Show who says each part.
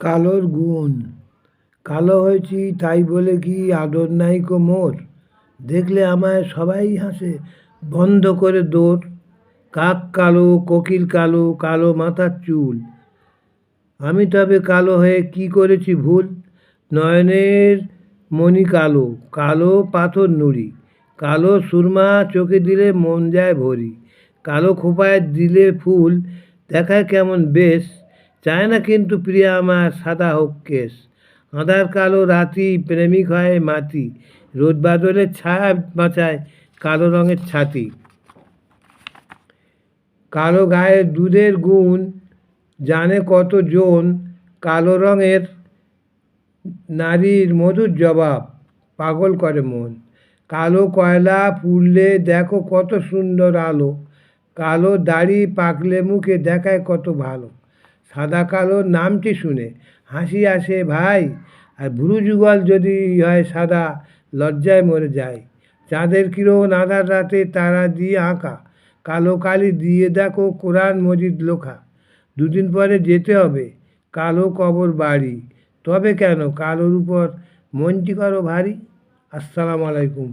Speaker 1: কালোর গুণ। কালো হয়েছি, তাই বলে কি আদর নাই কো মোর? দেখলে আমায় সবাই হাসে, বন্ধ করে দৌড়। কাক কালো, কোকিল কালো কালো মাথার চুল। আমি তবে কালো হয়ে কি করেছি ভুল? নয়নের মণি কালো কালো পাথর নুড়ি। কালো সুরমা চোখে দিলে মন যায় ভরি। কালো খোপায় দিলে ফুল, দেখায় কেমন বেশ। চায় না কিন্তু প্রিয়া আমার সাদা হোক কেশ। আঁধার কালো রাতি প্রেমিক হয় মাতি। রোদ বাদলের ছায়া বাঁচায় কালো রঙের ছাতি। কালো গায়ে দুধের গুণ, জানে কত জন কালো রঙের নারীর মধুর জবাব, পাগল করে মন। কালো কয়লা পুড়লে দেখো কত সুন্দর আলো, কালো দাড়ি পাকলে মুখে দেখায় কত ভালো। সাদা কালো নামটি শুনে হাসি আসে, ভাই, আর ভুরু যুগল যদি হয় সাদা, লজ্জায় মরে যায়। চাঁদের কিরণ আধার রাতে তারা দিয়ে আঁকা, কালো কালি দিয়ে দেখো কোরআন মজিদ লোখা। দুদিন পরে যেতে হবে, কালো কবর বাড়ি। তবে কেন কালোর উপর মনটি করো ভারী? আসসালামু আলাইকুম।